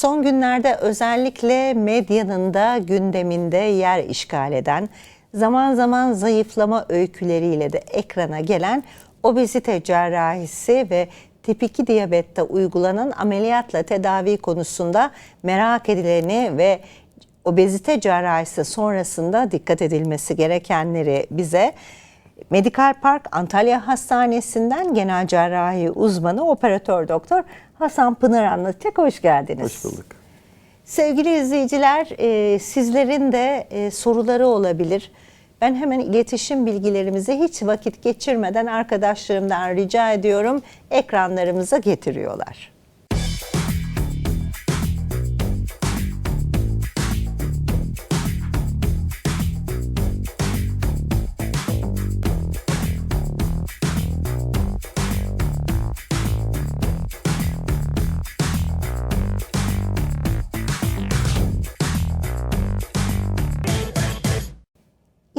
Son günlerde özellikle medyanın da gündeminde yer işgal eden, zaman zaman zayıflama öyküleriyle de ekrana gelen obezite cerrahisi ve tip 2 diyabette uygulanan ameliyatla tedavi konusunda merak edileni ve obezite cerrahisi sonrasında dikkat edilmesi gerekenleri bize Medikal Park Antalya Hastanesi'nden genel cerrahi uzmanı operatör doktor Hasan Pınar anlatacak. Hoş geldiniz. Hoş bulduk. Sevgili izleyiciler, e, sizlerin de e, soruları olabilir. Ben hemen iletişim bilgilerimizi hiç vakit geçirmeden arkadaşlarımdan rica ediyorum. Ekranlarımıza getiriyorlar.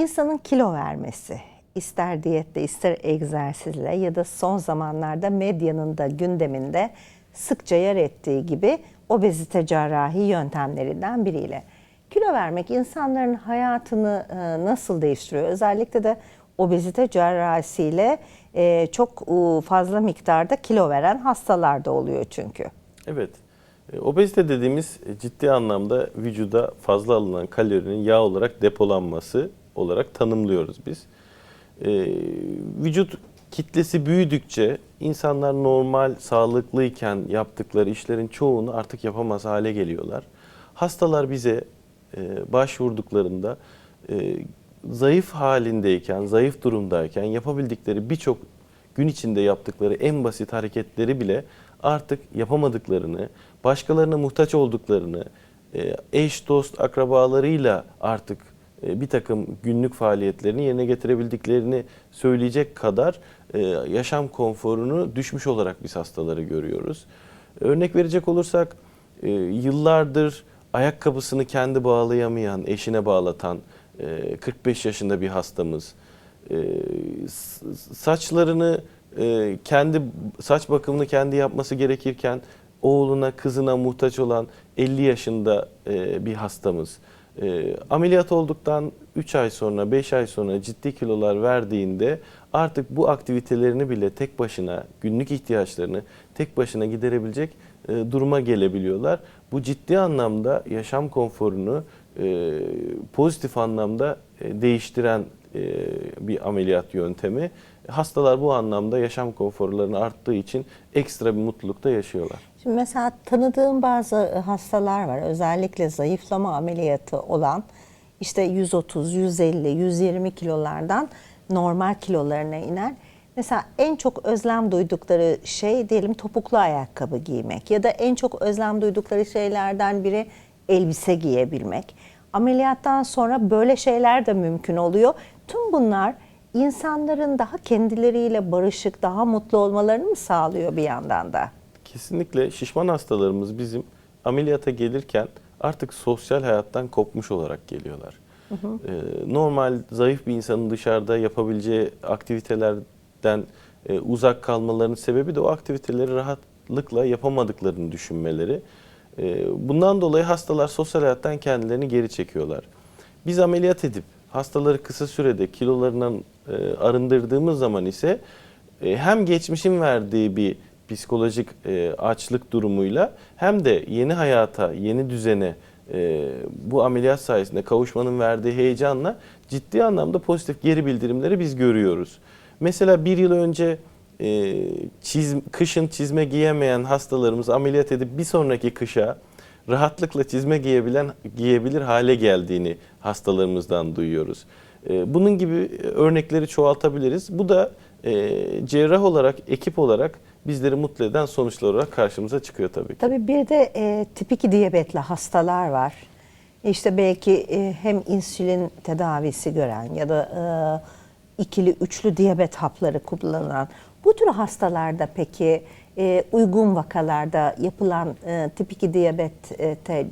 İnsanın kilo vermesi, ister diyette ister egzersizle ya da son zamanlarda medyanın da gündeminde sıkça yer ettiği gibi obezite cerrahi yöntemlerinden biriyle. Kilo vermek insanların hayatını e, nasıl değiştiriyor? Özellikle de obezite cerrahisiyle e, çok fazla miktarda kilo veren hastalar da oluyor çünkü. Evet. e, Obezite dediğimiz ciddi anlamda vücuda fazla alınan kalorinin yağ olarak depolanması olarak tanımlıyoruz biz. E, vücut kitlesi büyüdükçe insanlar normal, sağlıklıyken yaptıkları işlerin çoğunu artık yapamaz hale geliyorlar. Hastalar bize e, başvurduklarında e, zayıf halindeyken, zayıf durumdayken yapabildikleri birçok gün içinde yaptıkları en basit hareketleri bile artık yapamadıklarını, başkalarına muhtaç olduklarını, e, eş, dost, akrabalarıyla artık bir takım günlük faaliyetlerini yerine getirebildiklerini söyleyecek kadar e, yaşam konforunu düşmüş olarak biz hastaları görüyoruz. Örnek verecek olursak e, yıllardır ayakkabısını kendi bağlayamayan, eşine bağlatan 45 yaşında bir hastamız, saçlarını kendi saç bakımını kendi yapması gerekirken oğluna, kızına muhtaç olan 50 yaşında bir hastamız. E, ameliyat olduktan 3 ay sonra, 5 ay sonra ciddi kilolar verdiğinde artık bu aktivitelerini bile tek başına, günlük ihtiyaçlarını tek başına giderebilecek e, duruma gelebiliyorlar. Bu ciddi anlamda yaşam konforunu e, pozitif anlamda e, değiştiren e, bir ameliyat yöntemi. Hastalar bu anlamda yaşam konforlarını arttığı için ekstra bir mutlulukta yaşıyorlar. Şimdi mesela tanıdığım bazı e, hastalar var. Özellikle zayıflama ameliyatı olan işte 130, 150, 120 kilolardan normal kilolarına inen. Mesela en çok özlem duydukları şey diyelim topuklu ayakkabı giymek ya da en çok özlem duydukları şeylerden biri elbise giyebilmek. Ameliyattan sonra böyle şeyler de mümkün oluyor. Tüm bunlar insanların daha kendileriyle barışık, daha mutlu olmalarını mı sağlıyor bir yandan da? Kesinlikle şişman hastalarımız bizim ameliyata gelirken artık sosyal hayattan kopmuş olarak geliyorlar. Hı hı. Ee, normal zayıf bir insanın dışarıda yapabileceği aktivitelerden e, uzak kalmalarının sebebi de o aktiviteleri rahatlıkla yapamadıklarını düşünmeleri. E, bundan dolayı hastalar sosyal hayattan kendilerini geri çekiyorlar. Biz ameliyat edip hastaları kısa sürede kilolarından e, arındırdığımız zaman ise e, hem geçmişin verdiği bir psikolojik e, açlık durumuyla hem de yeni hayata, yeni düzene e, bu ameliyat sayesinde kavuşmanın verdiği heyecanla ciddi anlamda pozitif geri bildirimleri biz görüyoruz. Mesela bir yıl önce e, çiz, kışın çizme giyemeyen hastalarımız ameliyat edip bir sonraki kışa rahatlıkla çizme giyebilen giyebilir hale geldiğini hastalarımızdan duyuyoruz. E, bunun gibi örnekleri çoğaltabiliriz. Bu da e, cerrah olarak, ekip olarak bizleri mutlu eden sonuçlar olarak karşımıza çıkıyor tabii ki. Tabii bir de e, tip 2 diyabetli hastalar var. İşte belki e, hem insülin tedavisi gören ya da e, ikili, üçlü diyabet hapları kullanan bu tür hastalarda peki e, uygun vakalarda yapılan e, tip 2 diyabet e, te,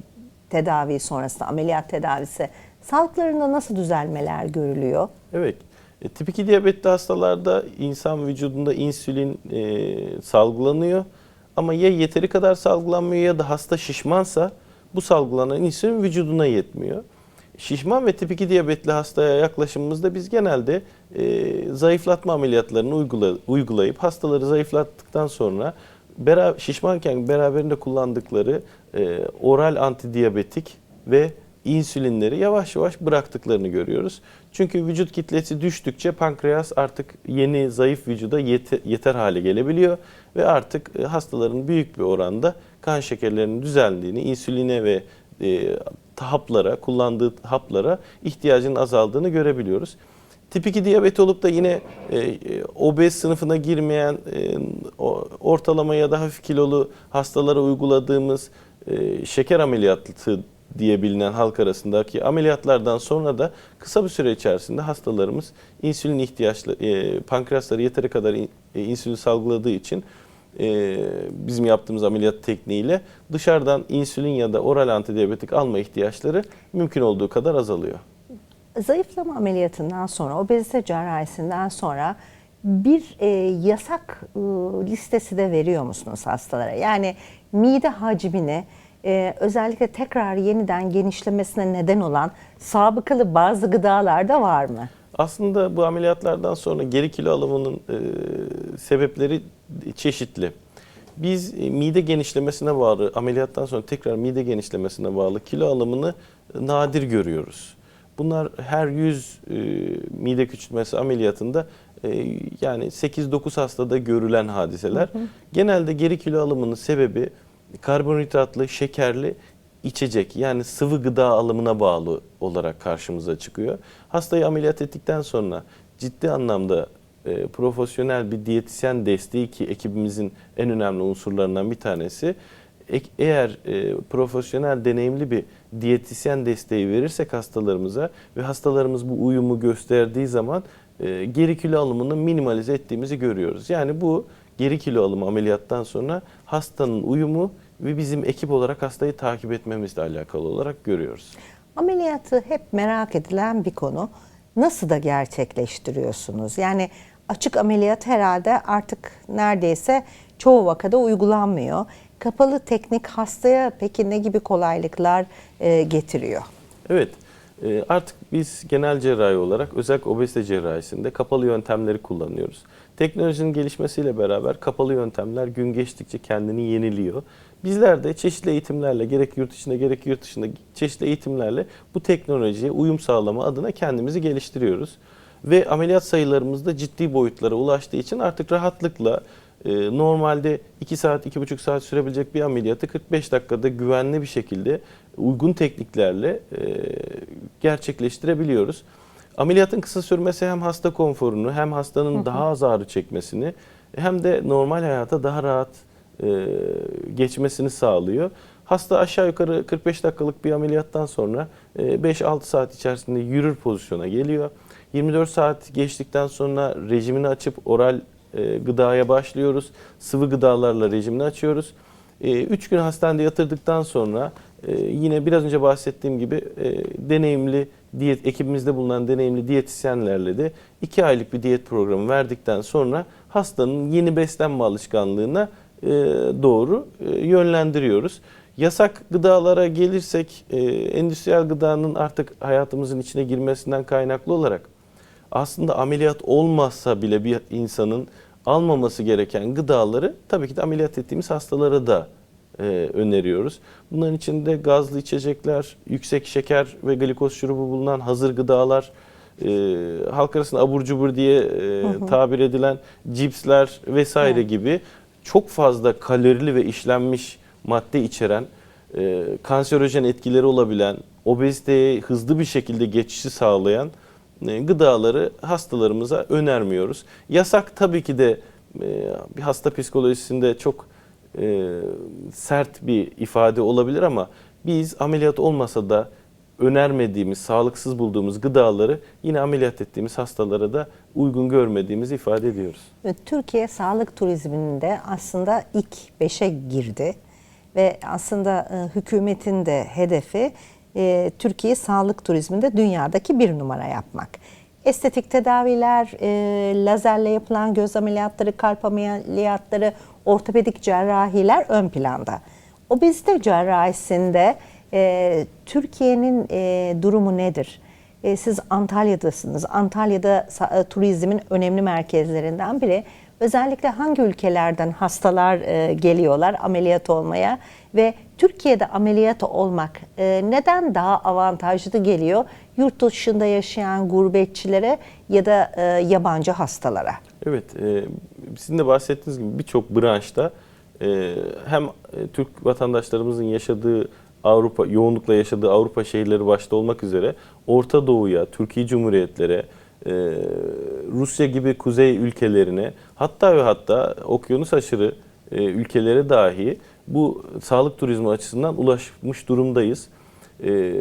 tedavi sonrasında ameliyat tedavisi sağlıklarında nasıl düzelmeler görülüyor? Evet. E, tip 2 diyabetli hastalarda insan vücudunda insülin e, salgılanıyor. Ama ya yeteri kadar salgılanmıyor ya da hasta şişmansa bu salgılanan insülin vücuduna yetmiyor. Şişman ve tip 2 diyabetli hastaya yaklaşımımızda biz genelde e, zayıflatma ameliyatlarını uygula, uygulayıp hastaları zayıflattıktan sonra bera, şişmanken beraberinde kullandıkları e, oral antidiyabetik ve insülinleri yavaş yavaş bıraktıklarını görüyoruz. Çünkü vücut kitlesi düştükçe pankreas artık yeni zayıf vücuda yete- yeter hale gelebiliyor ve artık e, hastaların büyük bir oranda kan şekerlerinin düzeldiğini, insüline ve e, haplara, kullandığı haplara ihtiyacının azaldığını görebiliyoruz. Tip 2 diyabet olup da yine e, e, obez sınıfına girmeyen e, ortalama ya da hafif kilolu hastalara uyguladığımız e, şeker ameliyatı diye bilinen halk arasındaki ameliyatlardan sonra da kısa bir süre içerisinde hastalarımız insülin ihtiyaçlı, e, pankreasları yeteri kadar in- e, insülin salgıladığı için e, bizim yaptığımız ameliyat tekniğiyle dışarıdan insülin ya da oral antidiyabetik alma ihtiyaçları mümkün olduğu kadar azalıyor. Zayıflama ameliyatından sonra, obezite cerrahisinden sonra bir e, yasak e, listesi de veriyor musunuz hastalara? Yani mide hacmini e, özellikle tekrar yeniden genişlemesine neden olan sabıkalı bazı gıdalar da var mı? Aslında bu ameliyatlardan sonra geri kilo alımının e, sebepleri çeşitli. Biz e, mide genişlemesine bağlı, ameliyattan sonra tekrar mide genişlemesine bağlı kilo alımını nadir görüyoruz. Bunlar her 100 e, mide küçültmesi ameliyatında e, yani 8-9 hastada görülen hadiseler. Genelde geri kilo alımının sebebi karbonhidratlı, şekerli içecek yani sıvı gıda alımına bağlı olarak karşımıza çıkıyor. Hastayı ameliyat ettikten sonra ciddi anlamda e, profesyonel bir diyetisyen desteği ki ekibimizin en önemli unsurlarından bir tanesi. Ek- eğer e, profesyonel deneyimli bir diyetisyen desteği verirsek hastalarımıza ve hastalarımız bu uyumu gösterdiği zaman e, geri kilo alımını minimalize ettiğimizi görüyoruz. Yani bu geri kilo alımı ameliyattan sonra hastanın uyumu ve bizim ekip olarak hastayı takip etmemizle alakalı olarak görüyoruz. Ameliyatı hep merak edilen bir konu. Nasıl da gerçekleştiriyorsunuz? Yani açık ameliyat herhalde artık neredeyse çoğu vakada uygulanmıyor. Kapalı teknik hastaya peki ne gibi kolaylıklar e, getiriyor? Evet, artık biz genel cerrahi olarak özellikle obezite cerrahisinde kapalı yöntemleri kullanıyoruz. Teknolojinin gelişmesiyle beraber kapalı yöntemler gün geçtikçe kendini yeniliyor. Bizler de çeşitli eğitimlerle gerek yurt içinde gerek yurt dışında çeşitli eğitimlerle bu teknolojiye uyum sağlama adına kendimizi geliştiriyoruz. Ve ameliyat sayılarımız da ciddi boyutlara ulaştığı için artık rahatlıkla e, normalde 2 saat, 2,5 saat sürebilecek bir ameliyatı 45 dakikada güvenli bir şekilde uygun tekniklerle e, gerçekleştirebiliyoruz. Ameliyatın kısa sürmesi hem hasta konforunu hem hastanın daha az ağrı çekmesini hem de normal hayata daha rahat e, geçmesini sağlıyor. Hasta aşağı yukarı 45 dakikalık bir ameliyattan sonra e, 5-6 saat içerisinde yürür pozisyona geliyor. 24 saat geçtikten sonra rejimini açıp oral e, gıdaya başlıyoruz. Sıvı gıdalarla rejimini açıyoruz. 3 gün hastanede yatırdıktan sonra e, yine biraz önce bahsettiğim gibi e, deneyimli diyet ekibimizde bulunan deneyimli diyetisyenlerle de 2 aylık bir diyet programı verdikten sonra hastanın yeni beslenme alışkanlığına e, doğru e, yönlendiriyoruz. Yasak gıdalara gelirsek e, endüstriyel gıdanın artık hayatımızın içine girmesinden kaynaklı olarak aslında ameliyat olmazsa bile bir insanın almaması gereken gıdaları tabii ki de ameliyat ettiğimiz hastalara da e, öneriyoruz. Bunların içinde gazlı içecekler, yüksek şeker ve glikoz şurubu bulunan hazır gıdalar, e, halk arasında abur cubur diye e, tabir edilen cipsler vesaire Evet. gibi çok fazla kalorili ve işlenmiş madde içeren, e, kanserojen etkileri olabilen, obeziteye hızlı bir şekilde geçişi sağlayan e, gıdaları hastalarımıza önermiyoruz. Yasak tabii ki de e, bir hasta psikolojisinde çok e, sert bir ifade olabilir ama biz ameliyat olmasa da önermediğimiz, sağlıksız bulduğumuz gıdaları yine ameliyat ettiğimiz hastalara da uygun görmediğimizi ifade ediyoruz. Türkiye sağlık turizminde aslında ilk beşe girdi ve aslında e, hükümetin de hedefi e, Türkiye sağlık turizminde dünyadaki bir numara yapmak. Estetik tedaviler, e, lazerle yapılan göz ameliyatları, kalp ameliyatları, ortopedik cerrahiler ön planda. Obezite cerrahisinde e, Türkiye'nin e, durumu nedir? E, siz Antalya'dasınız. Antalya'da e, turizmin önemli merkezlerinden biri. Özellikle hangi ülkelerden hastalar e, geliyorlar ameliyat olmaya ve Türkiye'de ameliyat olmak e, neden daha avantajlı geliyor yurt dışında yaşayan gurbetçilere ya da e, yabancı hastalara? Evet, e, sizin de bahsettiğiniz gibi birçok branşta e, hem e, Türk vatandaşlarımızın yaşadığı Avrupa, yoğunlukla yaşadığı Avrupa şehirleri başta olmak üzere Orta Doğu'ya, Türkiye Cumhuriyetlere, e, Rusya gibi kuzey ülkelerine hatta ve hatta okyanus aşırı e, ülkelere dahi bu sağlık turizmi açısından ulaşmış durumdayız. E,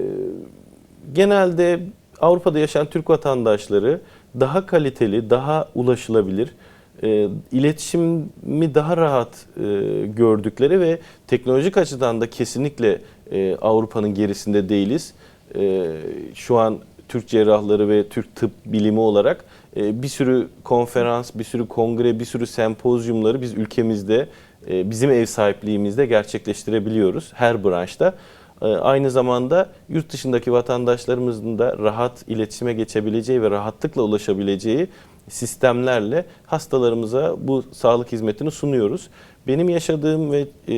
genelde Avrupa'da yaşayan Türk vatandaşları daha kaliteli, daha ulaşılabilir, e, iletişimi daha rahat e, gördükleri ve teknolojik açıdan da kesinlikle e, Avrupa'nın gerisinde değiliz. E, şu an Türk cerrahları ve Türk tıp bilimi olarak e, bir sürü konferans, bir sürü kongre, bir sürü sempozyumları biz ülkemizde, bizim ev sahipliğimizde gerçekleştirebiliyoruz her branşta. E, Aynı zamanda yurt dışındaki vatandaşlarımızın da rahat iletişime geçebileceği ve rahatlıkla ulaşabileceği sistemlerle hastalarımıza bu sağlık hizmetini sunuyoruz. Benim yaşadığım ve e,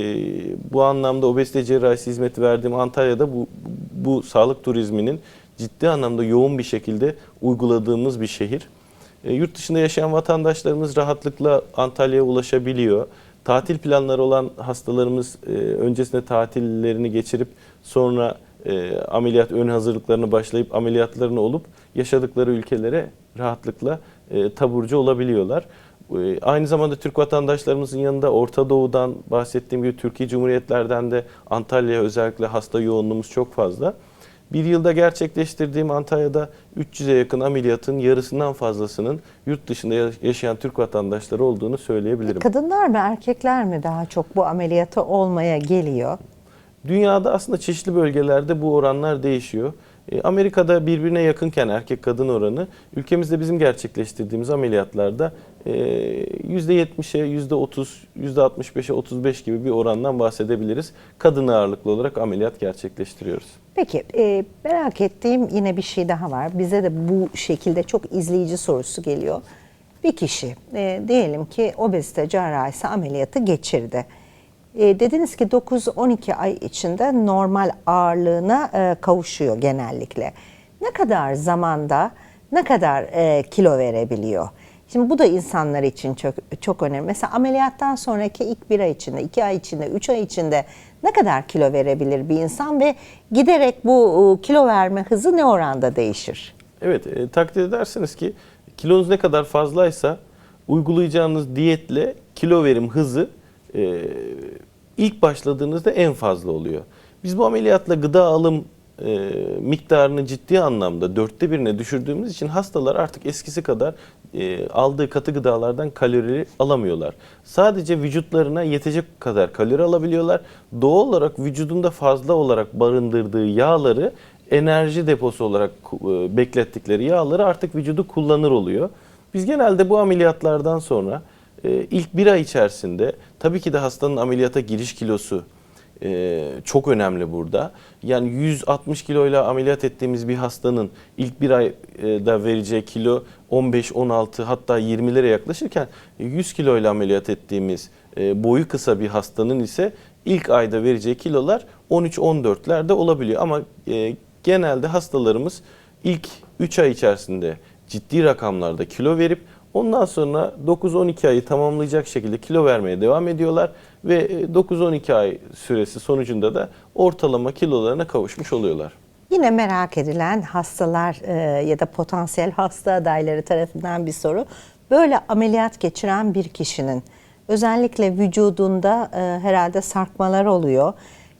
bu anlamda obezite cerrahisi hizmeti verdiğim Antalya'da bu, bu sağlık turizminin ciddi anlamda yoğun bir şekilde uyguladığımız bir şehir. E, yurt dışında yaşayan vatandaşlarımız rahatlıkla Antalya'ya ulaşabiliyor. Tatil planları olan hastalarımız e, öncesinde tatillerini geçirip sonra e, ameliyat ön hazırlıklarını başlayıp ameliyatlarını olup yaşadıkları ülkelere rahatlıkla e, taburcu olabiliyorlar. E, Aynı zamanda Türk vatandaşlarımızın yanında Orta Doğu'dan bahsettiğim gibi Türkiye Cumhuriyetlerden de Antalya'ya özellikle hasta yoğunluğumuz çok fazla. Bir yılda gerçekleştirdiğim Antalya'da 300'e yakın ameliyatın yarısından fazlasının yurt dışında ya- yaşayan Türk vatandaşları olduğunu söyleyebilirim. Kadınlar mı erkekler mi daha çok bu ameliyatı olmaya geliyor? Dünyada aslında çeşitli bölgelerde bu oranlar değişiyor. E, Amerika'da birbirine yakınken erkek kadın oranı ülkemizde bizim gerçekleştirdiğimiz ameliyatlarda e, %70'e, %30, %65'e 35 gibi bir orandan bahsedebiliriz. Kadın ağırlıklı olarak ameliyat gerçekleştiriyoruz. Peki e, merak ettiğim yine bir şey daha var. Bize de bu şekilde çok izleyici sorusu geliyor. Bir kişi e, diyelim ki obezite cerrahisi ameliyatı geçirdi. E, dediniz ki 9-12 ay içinde normal ağırlığına e, kavuşuyor genellikle. Ne kadar zamanda ne kadar e, kilo verebiliyor? Şimdi bu da insanlar için çok çok önemli. Mesela ameliyattan sonraki ilk bir ay içinde, iki ay içinde, üç ay içinde ne kadar kilo verebilir bir insan ve giderek bu e, kilo verme hızı ne oranda değişir? Evet, e, takdir edersiniz ki kilonuz ne kadar fazlaysa uygulayacağınız diyetle kilo verim hızı e, ilk başladığınızda en fazla oluyor. Biz bu ameliyatla gıda alım e, miktarını ciddi anlamda dörtte birine düşürdüğümüz için hastalar artık eskisi kadar e, aldığı katı gıdalardan kalori alamıyorlar. Sadece vücutlarına yetecek kadar kalori alabiliyorlar. Doğal olarak vücudunda fazla olarak barındırdığı yağları enerji deposu olarak e, beklettikleri yağları artık vücudu kullanır oluyor. Biz genelde bu ameliyatlardan sonra ilk bir ay içerisinde tabii ki de hastanın ameliyata giriş kilosu e, çok önemli burada. Yani 160 kiloyla ameliyat ettiğimiz bir hastanın ilk bir ayda vereceği kilo 15-16 hatta 20'lere yaklaşırken 100 kiloyla ameliyat ettiğimiz e, boyu kısa bir hastanın ise ilk ayda vereceği kilolar 13-14'lerde olabiliyor. Ama e, genelde hastalarımız ilk 3 ay içerisinde ciddi rakamlarda kilo verip ondan sonra 9-12 ayı tamamlayacak şekilde kilo vermeye devam ediyorlar ve e, 9-12 ay süresi sonucunda da ortalama kilolarına kavuşmuş oluyorlar. Yine merak edilen hastalar e, ya da potansiyel hasta adayları tarafından bir soru. Böyle ameliyat geçiren bir kişinin özellikle vücudunda e, herhalde sarkmalar oluyor.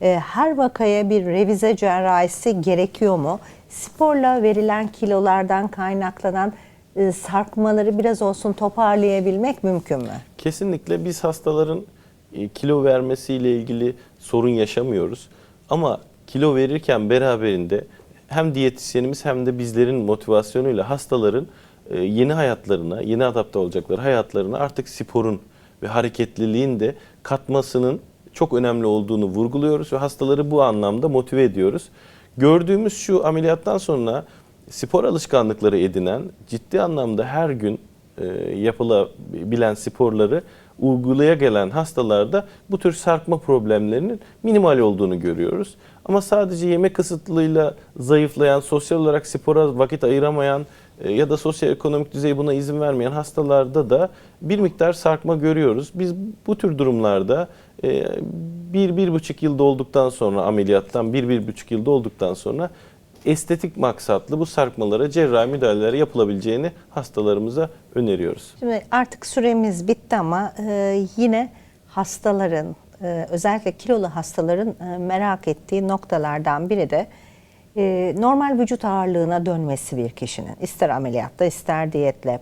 E, her vakaya bir revize cerrahisi gerekiyor mu? Sporla verilen kilolardan kaynaklanan e, sarkmaları biraz olsun toparlayabilmek mümkün mü? Kesinlikle biz hastaların e, kilo vermesiyle ilgili sorun yaşamıyoruz. Ama kilo verirken beraberinde hem diyetisyenimiz hem de bizlerin motivasyonuyla hastaların e, yeni hayatlarına, yeni adapte olacakları hayatlarına artık sporun ve hareketliliğin de katmasının çok önemli olduğunu vurguluyoruz ve hastaları bu anlamda motive ediyoruz. Gördüğümüz şu ameliyattan sonra spor alışkanlıkları edinen, ciddi anlamda her gün e, yapılabilen sporları uygulaya gelen hastalarda bu tür sarkma problemlerinin minimal olduğunu görüyoruz. Ama sadece yemek kısıtlılığıyla zayıflayan, sosyal olarak spora vakit ayıramayan e, ya da sosyoekonomik düzey buna izin vermeyen hastalarda da bir miktar sarkma görüyoruz. Biz bu tür durumlarda e, bir, bir buçuk yılda olduktan sonra ameliyattan bir, bir buçuk yılda olduktan sonra estetik maksatlı bu sarkmalara cerrahi müdahaleler yapılabileceğini hastalarımıza öneriyoruz. Şimdi artık süremiz bitti ama e, yine hastaların e, özellikle kilolu hastaların e, merak ettiği noktalardan biri de normal vücut ağırlığına dönmesi bir kişinin ister ameliyatta ister diyetle.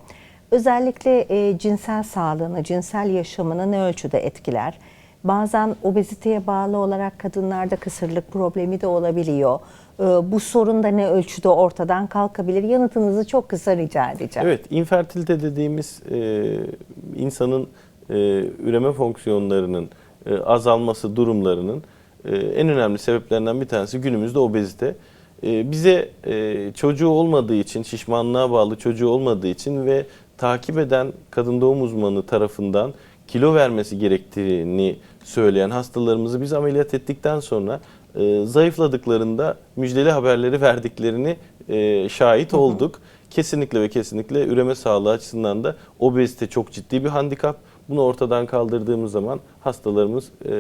Özellikle cinsel sağlığını, cinsel yaşamını ne ölçüde etkiler? Bazen obeziteye bağlı olarak kadınlarda kısırlık problemi de olabiliyor. E, bu sorun da ne ölçüde ortadan kalkabilir? Yanıtınızı çok kısa rica edeceğim. Evet, infertilite dediğimiz e, insanın e, üreme fonksiyonlarının e, azalması durumlarının en önemli sebeplerinden bir tanesi günümüzde obezite. Bize çocuğu olmadığı için, şişmanlığa bağlı çocuğu olmadığı için ve takip eden kadın doğum uzmanı tarafından kilo vermesi gerektiğini söyleyen hastalarımızı biz ameliyat ettikten sonra e, zayıfladıklarında müjdeli haberleri verdiklerini e, şahit olduk. Kesinlikle ve kesinlikle üreme sağlığı açısından da obezite çok ciddi bir handikap. Bunu ortadan kaldırdığımız zaman hastalarımız e,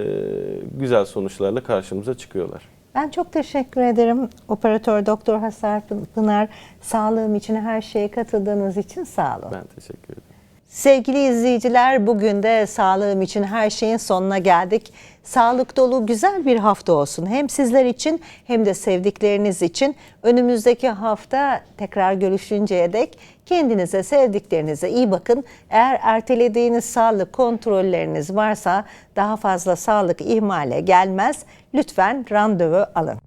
güzel sonuçlarla karşımıza çıkıyorlar. Ben çok teşekkür ederim. Operatör Doktor Hasar Pınar sağlığım için her şeye katıldığınız için sağ olun. Ben teşekkür ederim. Sevgili izleyiciler bugün de sağlığım için her şeyin sonuna geldik. Sağlık dolu güzel bir hafta olsun. Hem sizler için hem de sevdikleriniz için. Önümüzdeki hafta tekrar görüşünceye dek kendinize, sevdiklerinize iyi bakın. Eğer ertelediğiniz sağlık kontrolleriniz varsa daha fazla sağlık ihmale gelmez. Lütfen randevu alın.